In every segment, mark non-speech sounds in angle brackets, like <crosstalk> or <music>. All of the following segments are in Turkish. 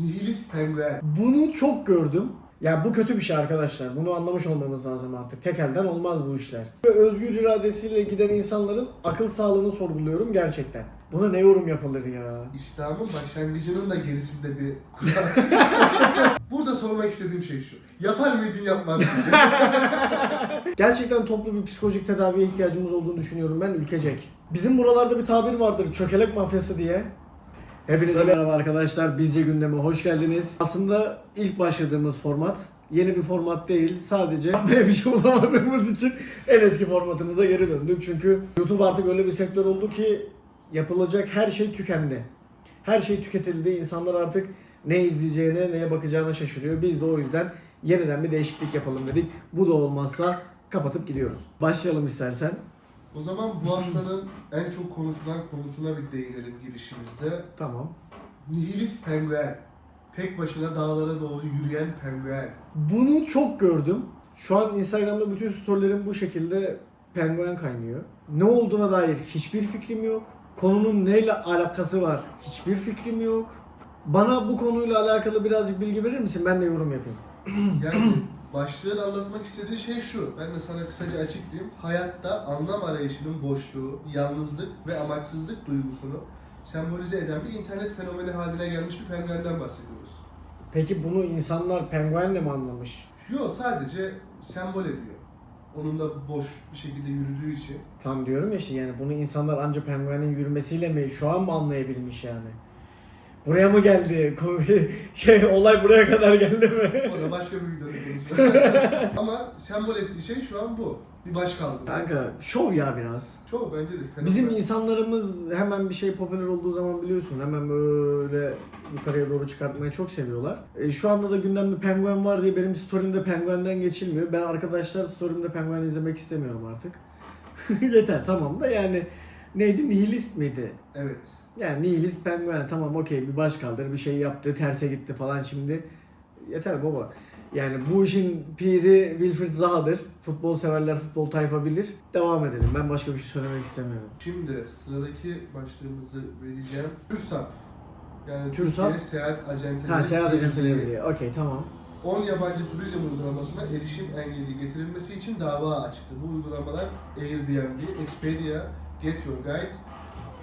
Nihilist penguen. Bunu çok gördüm. Ya bu kötü bir şey arkadaşlar. Bunu anlamış olmamız lazım artık. Tek elden olmaz bu işler. Özgür iradesiyle giden insanların akıl sağlığını sorguluyorum gerçekten. Buna ne yorum yapılır ya? İslam'ın başlangıcının da gerisinde bir kural. <laughs> Burada sormak istediğim şey şu. Yapar mıydın yapmaz mıydın? <laughs> Gerçekten toplu bir psikolojik tedaviye ihtiyacımız olduğunu düşünüyorum ben ülkecek. Bizim buralarda bir tabir vardır çökelek mafyası diye. Hepinize merhaba arkadaşlar. Bizce gündeme hoş geldiniz. Aslında ilk başladığımız format yeni bir format değil. Sadece böyle <laughs> bir şey bulamadığımız için en eski formatımıza geri döndük. Çünkü YouTube artık öyle bir sektör oldu ki yapılacak her şey tükendi. Her şey tüketildi. İnsanlar artık ne izleyeceğine, neye bakacağına şaşırıyor. Biz de o yüzden yeniden bir değişiklik yapalım dedik. Bu da olmazsa kapatıp gidiyoruz. Başlayalım istersen. O zaman bu haftanın en çok konuşulan konusuna bir değinelim girişimizde. Tamam. Nihilist penguen. Tek başına dağlara doğru yürüyen penguen. Bunu çok gördüm. Şu an Instagram'da bütün storylerim bu şekilde penguen kaynıyor. Ne olduğuna dair hiçbir fikrim yok. Konunun neyle alakası var hiçbir fikrim yok. Bana bu konuyla alakalı birazcık bilgi verir misin? Ben de yorum yapayım. Yani <clears throat> başlığın anlatmak istediği şey şu. Ben de sana kısaca açıklayayım. Hayatta anlam arayışının boşluğu, yalnızlık ve amaçsızlık duygusunu sembolize eden bir internet fenomeni haline gelmiş bir penguenden bahsediyoruz. Peki bunu insanlar penguenle mi anlamış? Yok sadece sembol ediyor. Onun da boş bir şekilde yürüdüğü için. Tam diyorum ya işte yani bunu insanlar ancak penguenin yürümesiyle mi şu an mı anlayabilmiş yani? Buraya mı geldi? <laughs> şey olay buraya kadar geldi mi? O da başka bir videonun konusu. <laughs> Ama sembol ettiği şey şu an bu. Bir baş kaldırma. Kanka şov ya biraz. Çok bence de fenomen. Bizim insanlarımız hemen bir şey popüler olduğu zaman biliyorsun hemen böyle yukarıya doğru çıkartmayı çok seviyorlar. E, şu anda da gündemde penguen var diye benim story'imde penguenden geçilmiyor. Ben arkadaşlar story'imde penguen izlemek istemiyorum artık. <laughs> Yeter tamam da yani neydi nihilist miydi? Evet. Yani nihilist penguen tamam okey bir baş kaldır bir şey yaptı terse gitti falan şimdi. Yeter baba. Yani bu işin piri Wilfried Zaha'dır. Futbol severler futbol tayfa bilir. Devam edelim. Ben başka bir şey söylemek istemiyorum. Şimdi sıradaki başlığımızı vereceğim. TÜRSAP. Yani TÜRSAP? Türkiye Seyahat Acenteleri Ha seyahat acenteleri birliği. Okey tamam. 10 yabancı turizm uygulamasına erişim engeli getirilmesi için dava açtı. Bu uygulamalar Airbnb, Expedia, Get Your Guide,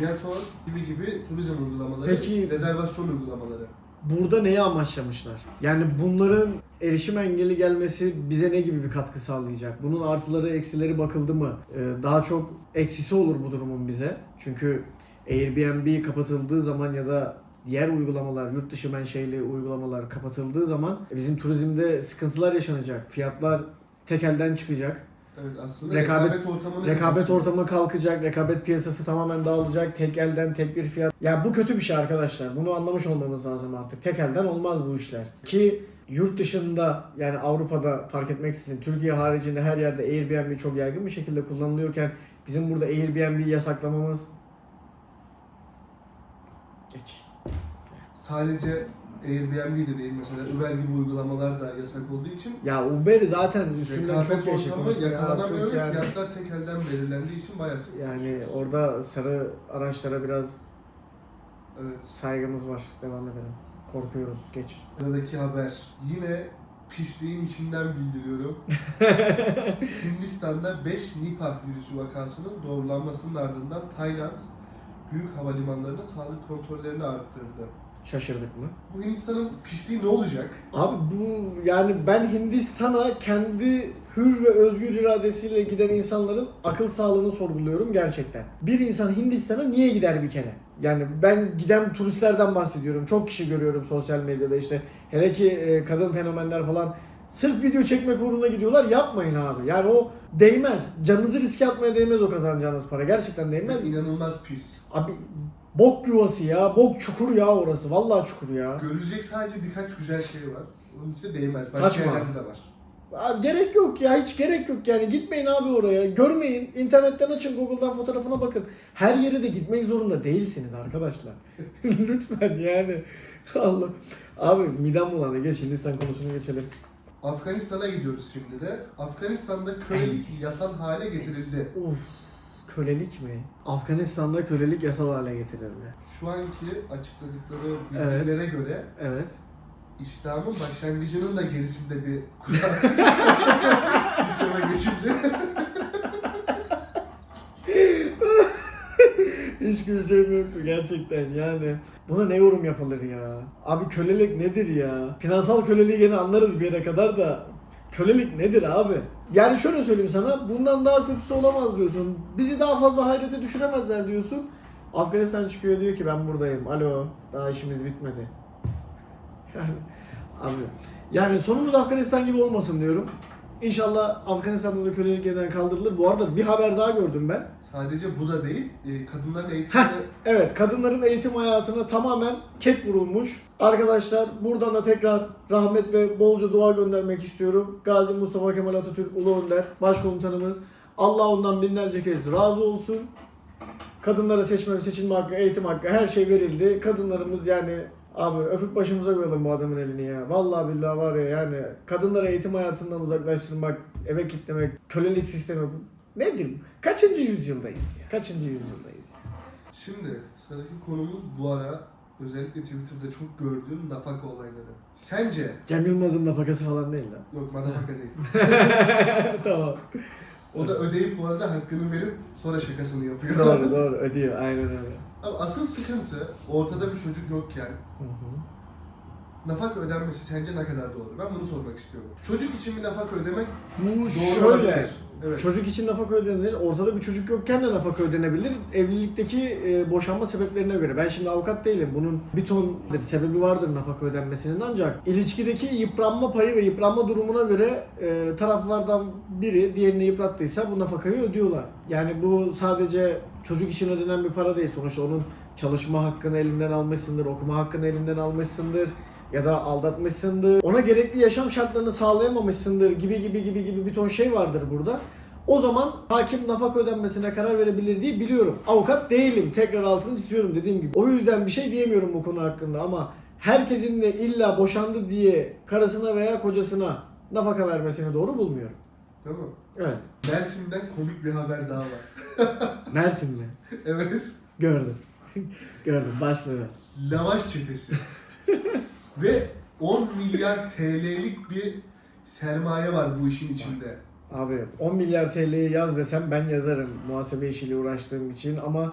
Viator gibi gibi turizm uygulamaları, Peki- rezervasyon uygulamaları. Burada neyi amaçlamışlar? Yani bunların erişim engeli gelmesi bize ne gibi bir katkı sağlayacak? Bunun artıları eksileri bakıldı mı? Ee, daha çok eksisi olur bu durumun bize. Çünkü Airbnb kapatıldığı zaman ya da diğer uygulamalar, yurt dışı menşeli uygulamalar kapatıldığı zaman bizim turizmde sıkıntılar yaşanacak. Fiyatlar tek elden çıkacak. Evet aslında Rekabet- rekabet, ortamını Rekabet kapatıyor. ortamı kalkacak, rekabet piyasası tamamen dağılacak, tek elden tek bir fiyat. Ya bu kötü bir şey arkadaşlar. Bunu anlamış olmamız lazım artık. Tek elden olmaz bu işler. Ki yurt dışında yani Avrupa'da fark etmeksizin Türkiye haricinde her yerde Airbnb çok yaygın bir şekilde kullanılıyorken bizim burada Airbnb'yi yasaklamamız geç. Sadece Airbnb de değil mesela Uber gibi uygulamalar da yasak olduğu için Ya Uber zaten üstünden çok rekabet geçti. ortamı yakalanamıyor ve yani- fiyatlar tek elden belirlendiği için bayağı sıkıntı. Yani orada sarı araçlara biraz Evet. saygımız var. Devam edelim. Korkuyoruz. Geç. Sıradaki haber. Yine pisliğin içinden bildiriyorum. <laughs> Hindistan'da 5 Nipah virüsü vakasının doğrulanmasının ardından Tayland büyük havalimanlarında sağlık kontrollerini arttırdı. Şaşırdık mı? Bu Hindistan'ın pisliği ne olacak? Abi bu yani ben Hindistan'a kendi hür ve özgür iradesiyle giden insanların akıl sağlığını sorguluyorum gerçekten. Bir insan Hindistan'a niye gider bir kere? Yani ben giden turistlerden bahsediyorum. Çok kişi görüyorum sosyal medyada işte. Hele ki e, kadın fenomenler falan sırf video çekmek uğruna gidiyorlar. Yapmayın abi. Yani o değmez. Canınızı riske atmaya değmez o kazanacağınız para. Gerçekten değmez. İnanılmaz pis. Abi bok yuvası ya. Bok çukur ya orası. Vallahi çukur ya. Görülecek sadece birkaç güzel şey var. Onun için de değmez. Başka Kaçma. yerlerde de var. Abi gerek yok ya hiç gerek yok yani gitmeyin abi oraya görmeyin internetten açın Google'dan fotoğrafına bakın her yere de gitmek zorunda değilsiniz arkadaşlar <laughs> lütfen yani <laughs> Allah abi midem bulandı geç Hindistan konusunu geçelim Afganistan'a gidiyoruz şimdi de. Afganistan'da kölesi yasal hale getirildi. Uf Kölelik mi? Afganistan'da kölelik yasal hale getirildi. Şu anki açıkladıkları bilgilere göre Evet. İslam'ın başlangıcının da gerisinde bir kural <laughs> sisteme geçildi. Hiç güleceğim yoktu gerçekten yani. Buna ne yorum yapılır ya? Abi kölelik nedir ya? Finansal köleliği gene anlarız bir yere kadar da kölelik nedir abi? Yani şöyle söyleyeyim sana bundan daha kötüsü olamaz diyorsun. Bizi daha fazla hayrete düşüremezler diyorsun. Afganistan çıkıyor diyor ki ben buradayım. Alo daha işimiz bitmedi. <laughs> Yani abi yani sonumuz Afganistan gibi olmasın diyorum. İnşallah Afganistan'da da kölelik yeniden kaldırılır. Bu arada bir haber daha gördüm ben. Sadece bu da değil, e, kadınların eğitimine Evet, kadınların eğitim hayatına tamamen ket vurulmuş. Arkadaşlar buradan da tekrar rahmet ve bolca dua göndermek istiyorum. Gazi Mustafa Kemal Atatürk Ulu Önder, Başkomutanımız. Allah ondan binlerce kez razı olsun. Kadınlara seçme seçilme hakkı, eğitim hakkı her şey verildi. Kadınlarımız yani abi öpüp başımıza koyalım bu adamın elini ya. Vallahi billahi var ya yani kadınlara eğitim hayatından uzaklaştırmak, eve kitlemek, kölelik sistemi bu. Nedir? Kaçıncı yüzyıldayız ya? Kaçıncı yüzyıldayız ya? Şimdi sıradaki konumuz bu ara özellikle Twitter'da çok gördüğüm nafaka olayları. Sence, Cem Yılmaz'ın nafakası falan değil lan. yok madafaka değil. <laughs> tamam. O da ödeyip bu arada hakkını verip sonra şakasını yapıyor. doğru <laughs> doğru ödüyor aynen öyle. Abi asıl sıkıntı ortada bir çocuk yokken Hı hı. nafaka ödenmesi sence ne kadar doğru? Ben bunu sormak istiyorum. Çocuk için bir nafaka ödemek Bu doğru şöyle. olabilir. Evet. Çocuk için nafaka ödenir. Ortada bir çocuk yokken de nafaka ödenebilir. Evlilikteki e, boşanma sebeplerine göre. Ben şimdi avukat değilim. Bunun bir ton sebebi vardır nafaka ödenmesinin. Ancak ilişkideki yıpranma payı ve yıpranma durumuna göre e, taraflardan biri diğerini yıprattıysa bu nafakayı ödüyorlar. Yani bu sadece çocuk için ödenen bir para değil. Sonuçta onun çalışma hakkını elinden almışsındır, okuma hakkını elinden almışsındır ya da aldatmışsındır. Ona gerekli yaşam şartlarını sağlayamamışsındır gibi gibi gibi gibi bir ton şey vardır burada. O zaman hakim nafaka ödenmesine karar verebilir diye biliyorum. Avukat değilim. Tekrar altını çiziyorum dediğim gibi. O yüzden bir şey diyemiyorum bu konu hakkında ama herkesin de illa boşandı diye karısına veya kocasına nafaka vermesini doğru bulmuyorum. Mi? Evet. Mersin'den komik bir haber daha var. <laughs> Mersinli. evet. Gördüm. <laughs> Gördüm. Başlığı. Lavaş çetesi. <laughs> Ve 10 milyar TL'lik bir sermaye var bu işin içinde. Abi 10 milyar TL'yi yaz desem ben yazarım muhasebe işiyle uğraştığım için ama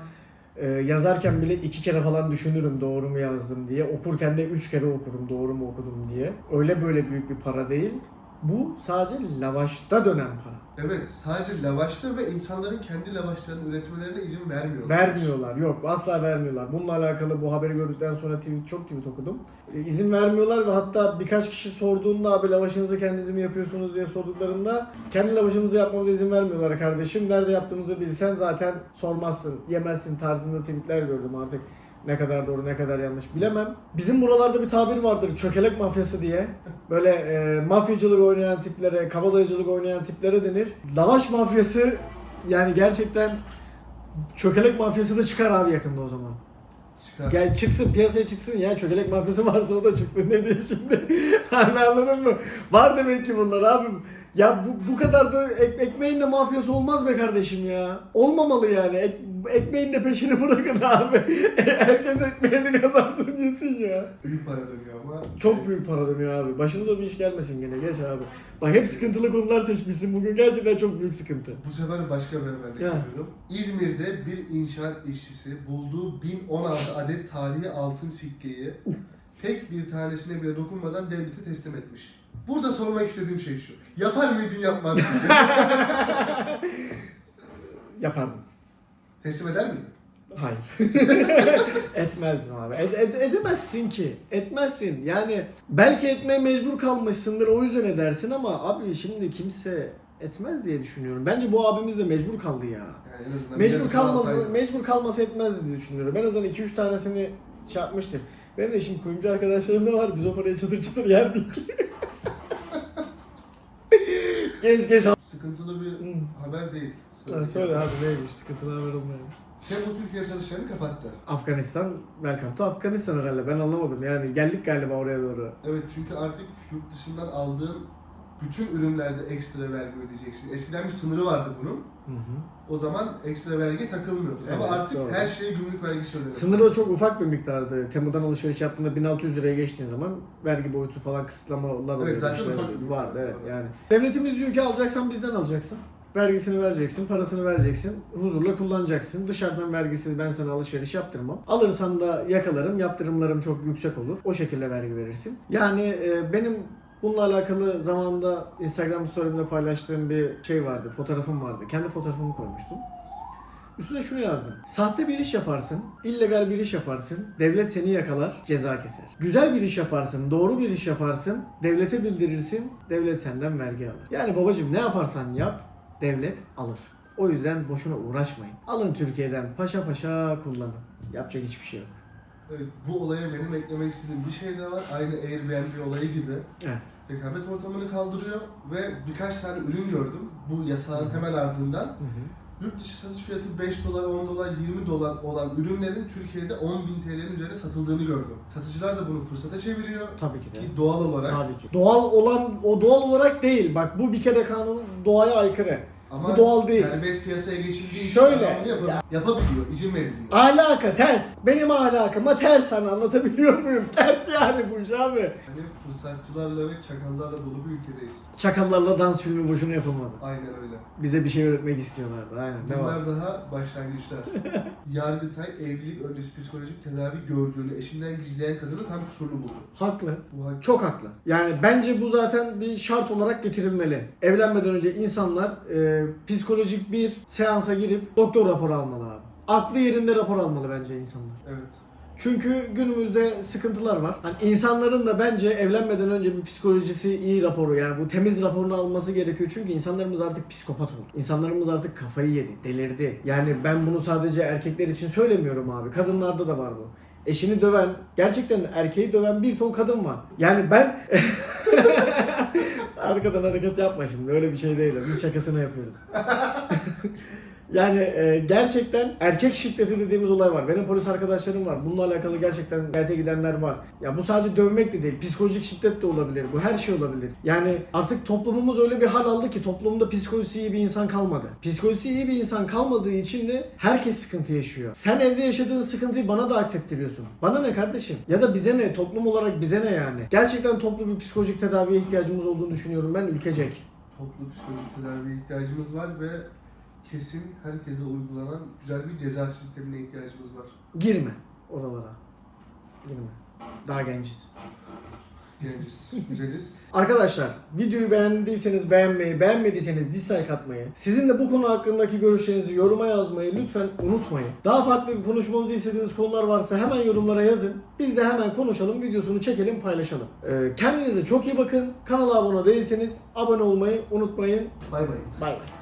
e, yazarken bile iki kere falan düşünürüm doğru mu yazdım diye. Okurken de üç kere okurum doğru mu okudum diye. Öyle böyle büyük bir para değil. Bu sadece lavaşta dönen para. Evet, sadece lavaşta ve insanların kendi lavaşlarını üretmelerine izin vermiyorlar. Vermiyorlar. Yok asla vermiyorlar. Bununla alakalı bu haberi gördükten sonra tweet, çok tweet okudum. E, izin vermiyorlar ve hatta birkaç kişi sorduğunda abi lavaşınızı kendiniz mi yapıyorsunuz diye sorduklarında kendi lavaşımızı yapmamıza izin vermiyorlar kardeşim. Nerede yaptığımızı bilsen zaten sormazsın, yemezsin tarzında tweetler gördüm artık. Ne kadar doğru ne kadar yanlış bilemem. Bizim buralarda bir tabir vardır çökelek mafyası diye. Böyle e, mafyacılık oynayan tiplere, kabadayıcılık oynayan tiplere denir. Lavaş mafyası yani gerçekten çökelek mafyası da çıkar abi yakında o zaman. Çıkar. Gel çıksın piyasaya çıksın ya çökelek mafyası varsa o da çıksın ne diyeyim şimdi. <laughs> Anladın mı? Var demek ki bunlar abi. Ya bu, bu kadar da ek, ekmeğin de mafyası olmaz be kardeşim ya. Olmamalı yani. Ek, ekmeğin de peşini <laughs> bırakın abi. Herkes ekmeğini kazansın yesin ya. Büyük para dönüyor ama. Çok büyük para dönüyor abi. Başımıza bir iş gelmesin gene. Geç abi. Bak hep sıkıntılı konular seçmişsin bugün. Gerçekten çok büyük sıkıntı. Bu sefer başka bir haberle Ya. geliyorum. İzmir'de bir inşaat işçisi bulduğu 1016 adet tarihi altın sikkeyi tek bir tanesine bile dokunmadan devlete teslim etmiş. Burada sormak istediğim şey şu. Yapar mıydın yapmaz mıydın? <laughs> Yapardım. teslim eder miydin? Hayır. <laughs> Etmezdim abi. Ed- ed- edemezsin ki. Etmezsin. Yani belki etmeye mecbur kalmışsındır o yüzden edersin ama abi şimdi kimse etmez diye düşünüyorum. Bence bu abimiz de mecbur kaldı ya. Yani en azından Mecbur kalması, mecbur kalması etmez diye düşünüyorum. En azından 2-3 tanesini şey yapmıştır. Benim de şimdi kuyumcu arkadaşlarım da var. Biz o parayı çıtır çıtır yerdik. <laughs> geç geç. Sıkıntılı bir haber değil. Sen söyle abi neymiş sıkıntılı haber olmayayım. Temu Türkiye satışlarını kapattı. Afganistan, welcome to Afganistan herhalde ben anlamadım yani geldik galiba oraya doğru. Evet çünkü artık yurt dışından aldığın bütün ürünlerde ekstra vergi ödeyeceksin. Eskiden bir sınırı vardı bunun. O zaman ekstra vergi takılmıyordu. Ama Evet, artık doğru. her şeye gümrük vergisi ödemesi. Sınırı da çok ufak bir miktardı. Temu'dan alışveriş yaptığında 1600 liraya geçtiğin zaman vergi boyutu falan kısıtlamalar oluyor. zaten ufak vardı evet yani. Devletimiz diyor ki alacaksan bizden alacaksın. Vergisini vereceksin, parasını vereceksin, huzurla kullanacaksın. Dışarıdan vergisiz ben sana alışveriş yaptırmam. Alırsan da yakalarım, yaptırımlarım çok yüksek olur. O şekilde vergi verirsin. Yani e, benim bununla alakalı zamanda Instagram story'imde paylaştığım bir şey vardı, fotoğrafım vardı. Kendi fotoğrafımı koymuştum. Üstüne şunu yazdım. Sahte bir iş yaparsın, illegal bir iş yaparsın, devlet seni yakalar, ceza keser. Güzel bir iş yaparsın, doğru bir iş yaparsın, devlete bildirirsin, devlet senden vergi alır. Yani babacım ne yaparsan yap, devlet alır. O yüzden boşuna uğraşmayın. Alın Türkiye'den paşa paşa kullanın. Yapacak hiçbir şey yok. Bu olaya benim eklemek istediğim bir şey de var. Aynı Airbnb olayı gibi. Evet. Rekabet ortamını kaldırıyor ve birkaç tane ürün gördüm. Bu yasağın hemen ardından. Yurt dışı satış fiyatı 5 dolar, 10 dolar, 20 dolar olan ürünlerin Türkiye'de 10.000 TL'nin üzerine satıldığını gördüm. Satıcılar da bunu fırsata çeviriyor. Tabii ki de. Ki doğal olarak. Tabii ki. Doğal olan o doğal olarak değil. Bak bu bir kere kanun doğaya aykırı. Ama Bu doğal değil. serbest piyasaya geçildiği için Şöyle, adam bunu yapab- ya- yapabiliyor, izin veriliyor. Alaka ters. Benim ahlakıma ters hani anlatabiliyor muyum? <laughs> Ters yani bu iş abi. Hani fırsatçılarla ve çakallarla dolu bir ülkedeyiz. Çakallarla dans filmi boşuna yapılmadı. Aynen öyle. Bize bir şey öğretmek istiyorlardı. Aynen. Devam. Bunlar daha başlangıçlar. <laughs> Yargıtay evlilik öncesi psikolojik tedavi gördüğünü eşinden gizleyen kadını tam kusurlu buldu. Haklı. Bu hak- Çok haklı. Yani bence bu zaten bir şart olarak getirilmeli. Evlenmeden önce insanlar e, psikolojik bir seansa girip doktor raporu almalı abi. Aklı yerinde rapor almalı bence insanlar. Evet. Çünkü günümüzde sıkıntılar var. Hani insanların da bence evlenmeden önce bir psikolojisi iyi raporu yani bu temiz raporunu alması gerekiyor. Çünkü insanlarımız artık psikopat oldu. İnsanlarımız artık kafayı yedi, delirdi. Yani ben bunu sadece erkekler için söylemiyorum abi. Kadınlarda da var bu. Eşini döven, gerçekten erkeği döven bir ton kadın var. Yani ben... <laughs> Arkadan hareket yapma şimdi. Öyle bir şey değil. Biz şakasını yapıyoruz. <laughs> Yani e, gerçekten erkek şiddeti dediğimiz olay var. Benim polis arkadaşlarım var. Bununla alakalı gerçekten şikayete gidenler var. Ya bu sadece dövmek de değil. Psikolojik şiddet de olabilir. Bu her şey olabilir. Yani artık toplumumuz öyle bir hal aldı ki toplumda psikolojisi iyi bir insan kalmadı. Psikolojisi iyi bir insan kalmadığı için de herkes sıkıntı yaşıyor. Sen evde yaşadığın sıkıntıyı bana da aksettiriyorsun. Bana ne kardeşim? Ya da bize ne? Toplum olarak bize ne yani? Gerçekten toplu bir psikolojik tedaviye ihtiyacımız olduğunu düşünüyorum ben ülkecek. Toplu psikolojik tedaviye ihtiyacımız var ve kesin herkese uygulanan güzel bir ceza sistemine ihtiyacımız var. Girme oralara. Girme. Daha genciz. Genciz, güzeliz. <laughs> Arkadaşlar videoyu beğendiyseniz beğenmeyi, beğenmediyseniz dislike atmayı, sizin de bu konu hakkındaki görüşlerinizi yoruma yazmayı lütfen unutmayın. Daha farklı konuşmamızı istediğiniz konular varsa hemen yorumlara yazın. Biz de hemen konuşalım, videosunu çekelim, paylaşalım. Ee, kendinize çok iyi bakın. Kanala abone değilseniz abone olmayı unutmayın. Bay bay. Bay bay.